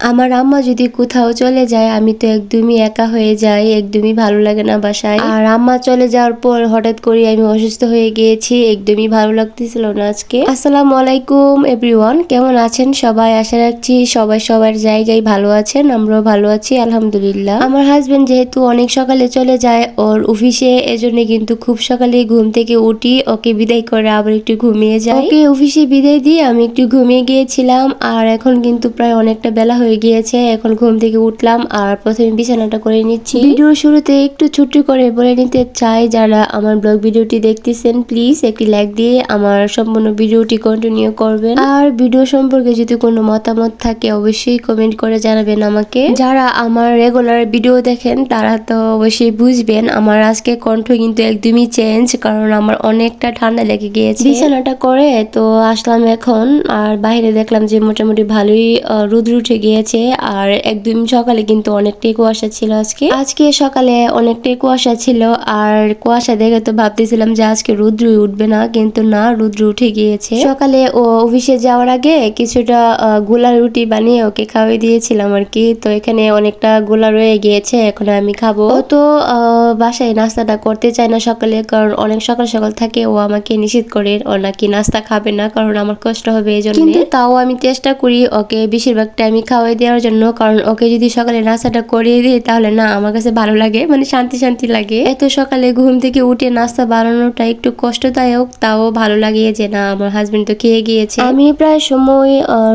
আমার আম্মা যদি কোথাও চলে যায়, আমি তো একদমই একা হয়ে যাই, একদমই ভালো লাগে না বাসায়। আর আম্মা চলে যাওয়ার পর হঠাৎ করে আমি অসুস্থ হয়ে গিয়েছি, একদমই ভালো লাগতেছিল না আজকে। আসসালামু আলাইকুম এভরিওয়ান কেমন আছেন? সবাই আশা রাখছি সবাই সবার জায়গায় ভালো আছেন, আমরাও ভালো আছি, আলহামদুলিল্লাহ। আমার হাজবেন্ড যেহেতু অনেক সকালে চলে যায়, ওর অফিসে এজন্য কিন্তু খুব সকালে ঘুম থেকে উঠি, ওকে বিদায় করে আবার একটু ঘুমিয়ে যায় ওকে অফিসে বিদায় দিয়ে আমি একটু ঘুমিয়ে গিয়েছিলাম, আর এখন কিন্তু প্রায় অনেকটা বেলা হয়ে গিয়েছে। এখন ঘুম থেকে উঠলাম আর প্রথমে বিছানাটা করে নিচ্ছি। ভিডিওর শুরুতে একটু ছোট্ট করে বলে নিতে চাই যারা আমার ব্লগ ভিডিওটি দেখতেছেন প্লিজ একটি লাইক দিয়ে আমার সম্পূর্ণ ভিডিওটি কন্টিনিউ করবেন। আর ভিডিও সম্পর্কে যদি কোনো মতামত থাকে অবশ্যই কমেন্ট করে জানাবেন আমাকে। যারা আমার রেগুলার ভিডিও দেখেন, তারা তো অবশ্যই বুঝবেন আমার আজকে কণ্ঠ কিন্তু একদমই চেঞ্জ কারণ আমার অনেকটা ঠান্ডা লেগে গিয়েছে। বিছানাটা করে তো আসলাম এখন আর বাইরে দেখলাম যে মোটামুটি ভালোই রোদ উঠে গিয়েছে আর একদম সকালে কিন্তু অনেকটাই কুয়াশা ছিল আজকে। আজকে সকালে অনেকটাই কুয়াশা ছিল আর কুয়াশা দেখে তো ভাবতেছিলাম যে আজকে রুদ্রই উঠবে না, কিন্তু না, রুদ্র উঠে গিয়েছে। সকালে ও অফিসে যাওয়ার আগে কিছুটা গোলা রুটি বানিয়ে ওকে খাওয়াই দিয়েছিলাম আর কি। তো এখানে অনেকটা গোলা রয়ে গিয়েছে, এখন আমি খাব। তো বাসায় নাস্তাটা করতে চায় না সকালে, কারণ অনেক সকাল সকাল থাকে, ও আমাকে নিষেধ করে ও নাকি নাস্তা খাবে না, কারণ আমার কষ্ট হবে এই জন্য তাও আমি চেষ্টা করি ওকে বেশিরভাগ টাইমই খাওয়াই দেওয়ার জন্য, কারণ ওকে যদি সকালে নাস্তাটা করিয়ে দিই, তাহলে না, আমার কাছে ভালো লাগে মানে শান্তি শান্তি লাগে। এত সকালে ঘুম থেকে উঠে নাস্তা বানানোটা একটু কষ্টদায়ক, তাও ভালো লাগে যে না, আমার হাজবেন্ড তো খেয়ে গিয়েছে। আমি প্রায় সময়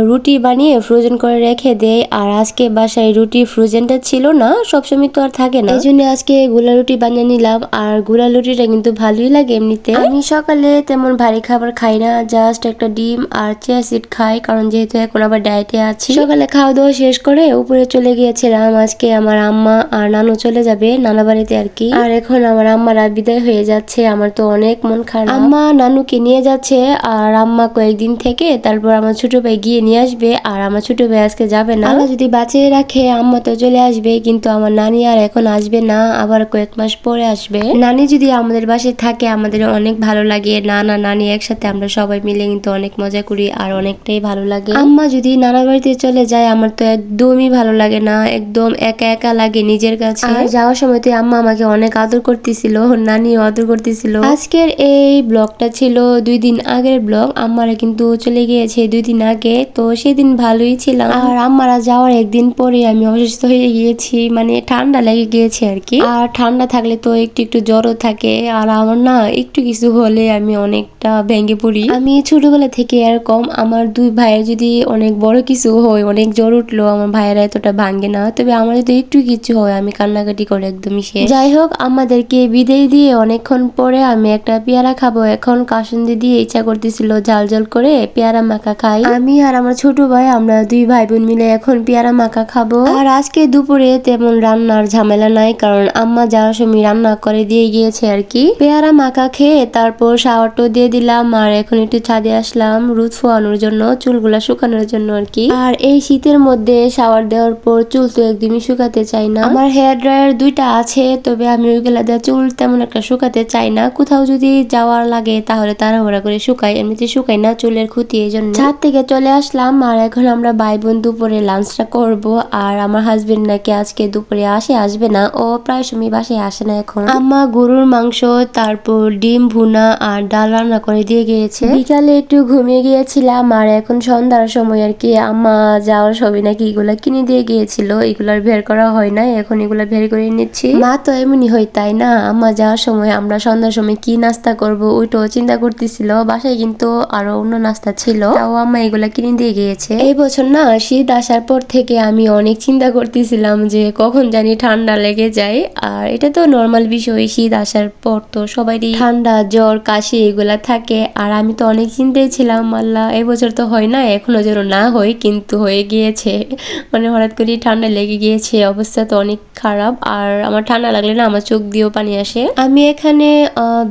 রুটি বানিয়ে ফ্রোজেন করে রেখে দেই, আর আজকে বাসায় রুটি ফ্রোজেনটা ছিল না, সবসময় তো আর থাকে না। এই জন্য আজকে গুলা রুটি বানিয়ে নিলাম, আরগুলা রুটিটা কিন্তু ভালোই লাগে এমনিতে। আমি সকালে তেমন ভারী খাবার খাই না জাস্ট একটা ডিম আর চিয়া সিড খাই, কারণ যেহেতু এখন আবার ডায়েটে আছি। সকালে খাওয়া শেষ করে উপরে চলে গিয়েছিলাম আজকে আমার আম্মা আর নানু চলে যাবে নানা বাড়িতে আর কি। আর এখন আমার আম্মারা বিদায় হয়ে যাচ্ছে। আমার তো অনেক মন খারাপ। আম্মা নানুকে নিয়ে যাচ্ছে আর আম্মা কয়েকদিন থেকে তারপর আমার ছোট ভাই গিয়ে নিয়ে আসবে আর আমার ছোট ভাই আজকে যাবে না। আল্লাহ যদি বাঁচিয়ে রাখে, আম্মা তো চলে আসবে। কিন্তু আমার নানি আর এখন আসবে না, আবার কয়েক মাস পরে আসবে। নানি যদি আমাদের বাসায় থাকে, আমাদের অনেক ভালো লাগে। নানা, নানি একসাথে আমরা সবাই মিলে কিন্তু অনেক মজা করি আর অনেকটাই ভালো লাগে। আম্মা যদি নানা বাড়িতে চলে যায়, আমার তো একদমই ভালো লাগে না একদম একা একা লাগে নিজের কাছে। আর যাওয়ার সময় তো আম্মা আমাকে অনেক আদর করতেছিল নানিও আদর করতেছিল। আজকের এই ব্লগটা ছিল দুই দিন আগের ব্লগ আম্মারা কিন্তু চলে গিয়েছে দুই দিন আগে তো সেদিন ভালোই ছিলাম। আর আম্মারা যাওয়ার একদিন পরে আমি অসুস্থ হয়ে গিয়েছি মানে ঠান্ডা লেগে গিয়েছে আর কি। আর ঠান্ডা থাকলে তো একটু একটু জ্বরও থাকে আর আমার না একটু কিছু হলে আমি অনেকটা ভেঙে পড়ি। আমি ছোটবেলা থেকে এরকম আমার দুই ভাইয়ের যদি অনেক বড় কিছু হয় অনেক জ্বর উঠল, আমার ভাইয়েরা এতটা ভাঙে না। তবে আমার যদি একটু কিছু হয়, আমি কান্নাকাটি করে একদমই শেষ। যাই হোক, আমাদেরকে বিদায় দিয়ে অনেকক্ষণ পরে আমি একটা পেয়ারা খাব। এখন কাসুন্দি দিয়ে ইচ্ছা করতেছিল জাল জাল করে পেয়ারা মাখা খাই। আমি আর আমার ছোট ভাই, আমরা দুই ভাই বোন মিলে এখন পেয়ারা মাখা খাব। আর আজকে দুপুরে তেমন রান্নার ঝামেলা নাই, কারণ আম্মা যাওয়ার সময় রান্না করে দিয়ে গিয়েছে আর কি। পেয়ারা মাখা খেয়ে তারপর শাওয়ারটাও দিয়ে দিলাম, আর এখন একটু ছাদে আসলাম রুদ ফোয়ানোর জন্য, চুলগুলা শুকানোর জন্য আর কি। আর এই শীতের মধ্যে শাওয়ার দেওয়ার পর চুল তো একদমই শুকাতে চাই না। আমার হেয়ার ড্রায়ার দুইটা আছে তবে আমি ওইগুলা দিয়ে চুল তেমন একটা শুকাতে চাই না। কোথাও যদি যাওয়ার লাগে তাহলে তাড়াহুড়া করে শুকাই। এমনিতে শুকাই না চুলের ক্ষতি এই জন্য ছাদ থেকে চলে আসলাম আর এখন আমরা ভাই বোন দুপুরে লাঞ্চটা করব আর আমার হাজবেন্ড নাকি আজকে দুপুরে আসে আসবে না। ও প্রায় সময় বাসায় আসে না এখন। আম্মা গরুর মাংস তারপর ডিম ভুনা আর ডাল রান্না করে দিয়ে গিয়েছে। বিকালে একটু ঘুমিয়ে গিয়েছিলাম আর এখন সন্ধ্যার সময় আর কি। আম্মা যাওয়ার সবই নাকি এগুলা কিনে দিয়ে গিয়েছিল, এগুলার বের করা হয় না এখন এগুলা বের করে নিচ্ছি। মা তো এমনই হয়, তাই না? আম্মা যাওয়ার সময় আমরা সন্ধ্যার সময় কি নাস্তা করব ওইটাও চিন্তা করতেছিল। বাসায় কিন্তু আরও অন্য নাস্তা ছিল। তাও আম্মা এগুলা কিনে দিয়ে গিয়েছে। এই বছর না, শীত আসার পর থেকে আমি অনেক চিন্তা করতেছিলাম যে কখন জানি ঠান্ডা লেগে যায়। আর এটা তো নর্মাল বিষয়, শীত আসার পর তো সবারই ঠান্ডা, জ্বর, কাশি এগুলা থাকে। আর আমি তো অনেক চিন্তায় ছিলাম, আল্লাহ এবছর তো হয় না, এখনও যেন না হয়, কিন্তু হয়ে গিয়েছে। মানে হঠাৎ করে ঠান্ডা লেগে গিয়েছে, অবস্থা তো অনেক খারাপ। আর আমার ঠান্ডা লাগলে না আমার চোখ দিয়েও পানি আসে। আমি এখানে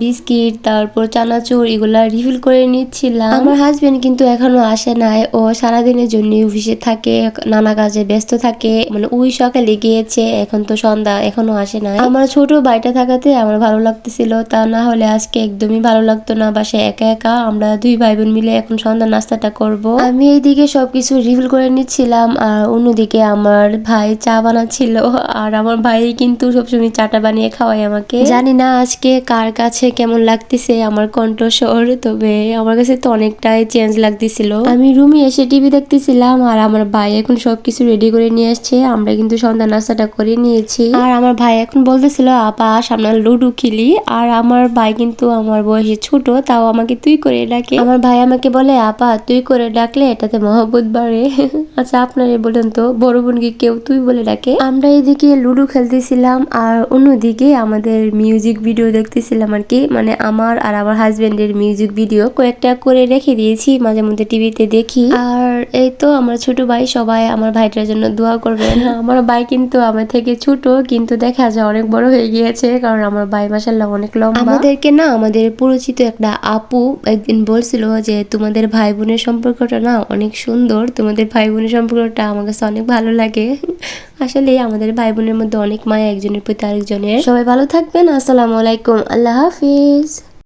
বিস্কিট, তারপর চানাচুর এগুলা রিফিল করে নিচ্ছিলাম। আমার হাজবেন্ড কিন্তু এখনও আসে নাই। ও সারাদিনের জন্য অফিসে থাকে, নানা কাজে ব্যস্ত থাকে। মানে ওই সকালে গিয়েছে, এখন তো সন্ধ্যা, এখনও আসে নাই। আমার ছোট ভাইটা থাকাতে আমার ভালো লাগতেছিল। তা না হলে আজকে একদমই ভালো লাগতো না। বাসায় একা একা আমরা দুই ভাই বোন মিলে এখন সন্ধ্যা নাস্তাটা করব। আমি এইদিকে সবকিছু রিফিল করে নিচ্ছিলাম। খেলতেছিলাম আর অন্যদিকে আমার ভাই চা বানাচ্ছিল। আর আমার ভাই কিন্তু সবসময় চাটা বানিয়ে খাওয়ায় আমাকে। জানি না আজকে কার কাছে কেমন লাগতেছে আমার কণ্ঠস্বর, তবে আমার কাছে তো অনেকটাই চেঞ্জ লাগতেছিল। আমি রুমে এসে টিভি দেখতেছিলাম, আর আমার ভাই এখন সবকিছু রেডি করে নিয়ে আসছে। আমরা কিন্তু সন্ধ্যা নাস্তাটা করে নিয়েছি। আর আমার ভাই এখন বলতেছিল, আপা সামনে লুডু খেলি। আর আমার ভাই কিন্তু আমার বয়সে ছোট, তাও আমাকে তুই করে ডাকে। আমার ভাই আমাকে বলে, আপা, তুই করে ডাকলে এটাতে মহব্বত বাড়ে। আচ্ছা আপনারে বলেন তো, বড় বোনকে কেউ তুই বলে ডাকে? আমরা এদিকে লুডো খেলতেছিলাম আর অন্যদিকে আমাদের মিউজিক ভিডিও দেখতেছিলাম আর কি। মানে আমার আর আমার হাজবেন্ডের মিউজিক ভিডিও কয়েকটা করে রেখে দিয়েছি মাঝে মধ্যে টিভিতে দেখি। আর এই তো আমার ছোট ভাই সবাই আমার ভাইটার জন্য দোয়া করবেন। আমার ভাই কিন্তু আমার থেকে ছোট কিন্তু দেখা যায় অনেক বড় হয়ে গিয়েছে কারণ আমার ভাই মাসাল্লাহ অনেক লম্বা। আমাদেরকে না আমাদের পরিচিত একটা আপু একদিন বলছিল যে তোমাদের ভাই বোনের সম্পর্কটা না অনেক সুন্দর তোমাদের ভাই বোনের সম্পর্কটা আমার কাছে অনেক ভালো লাগে। আসলে আমাদের ভাই বোনের মধ্যে অনেক মায়া একজনের প্রতি আরেকজনের। সবাই ভালো থাকবেন আসসালামু আলাইকুম আল্লাহ হাফিজ।